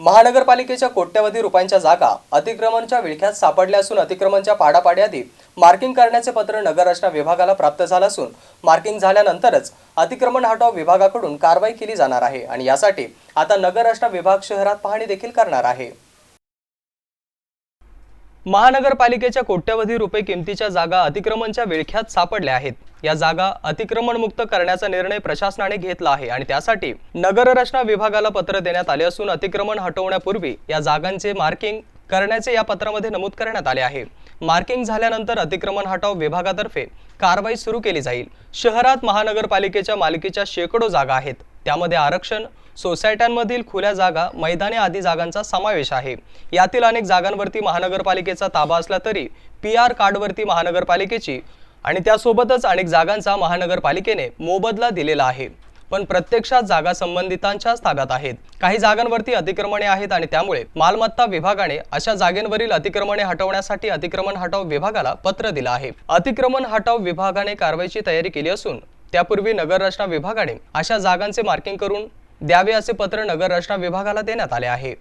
महानगरपालिकेच्या कोट्यवधी रुपयांच्या जागा अतिक्रमणच्या विळख्यात सापडल्या असून अतिक्रमणच्या पाडापाड्याआधी आधी मार्किंग करण्याचे पत्र नगररचना विभागाला प्राप्त झालं असून मार्किंग झाल्यानंतरच अतिक्रमण हटाव विभागाकडून कारवाई केली जाणार आहे. आणि यासाठी आता नगररचना विभाग शहरात पाहणी देखील करणार आहे. महानगरपालिकेच्या कोट्यवधी रुपये किमतीच्या जागा अतिक्रमणच्या विळख्यात सापडल्या आहेत. या जागा अतिक्रमणमुक्त करण्याचा निर्णय प्रशासनाने घेतला आहे आणि त्यासाठी नगररचना विभागाला पत्र देण्यात आले असून अतिक्रमण हटवण्यापूर्वी या जागांचे मार्किंग करण्याचे या पत्रामध्ये नमूद करण्यात आले आहे. मार्किंग झाल्यानंतर अतिक्रमण हटाव विभागातर्फे कारवाई सुरू केली जाईल. शहरात महानगरपालिकेच्या मालकीच्या शेकडो जागा आहेत. त्यामध्ये आरक्षण सोसायट्यांमधील खुल्या जागा मैदाने आदी जागांचा समावेश आहे. यातील अनेक जागांवरती महानगरपालिकेचा ताबा असला तरी पी आर कार्डवरती महानगरपालिकेची आणि त्यासोबतच अनेक जागांचा महानगरपालिकेने मोबदला दिलेला आहे. पण प्रत्यक्षात जागा संबंधितांच्याच ताब्यात आहेत. काही जागांवरती अतिक्रमणे आहेत आणि त्यामुळे मालमत्ता विभागाने अशा जागेंवरील अतिक्रमणे हटवण्यासाठी अतिक्रमण हटाव विभागाला पत्र दिलं आहे. अतिक्रमण हटाव विभागाने कारवाईची तयारी केली असून त्यापूर्वी नगररचना विभागाने अशा जागांचे मार्किंग करून द्यावे असे पत्र नगर रचना विभागाला देण्यात आले आहे.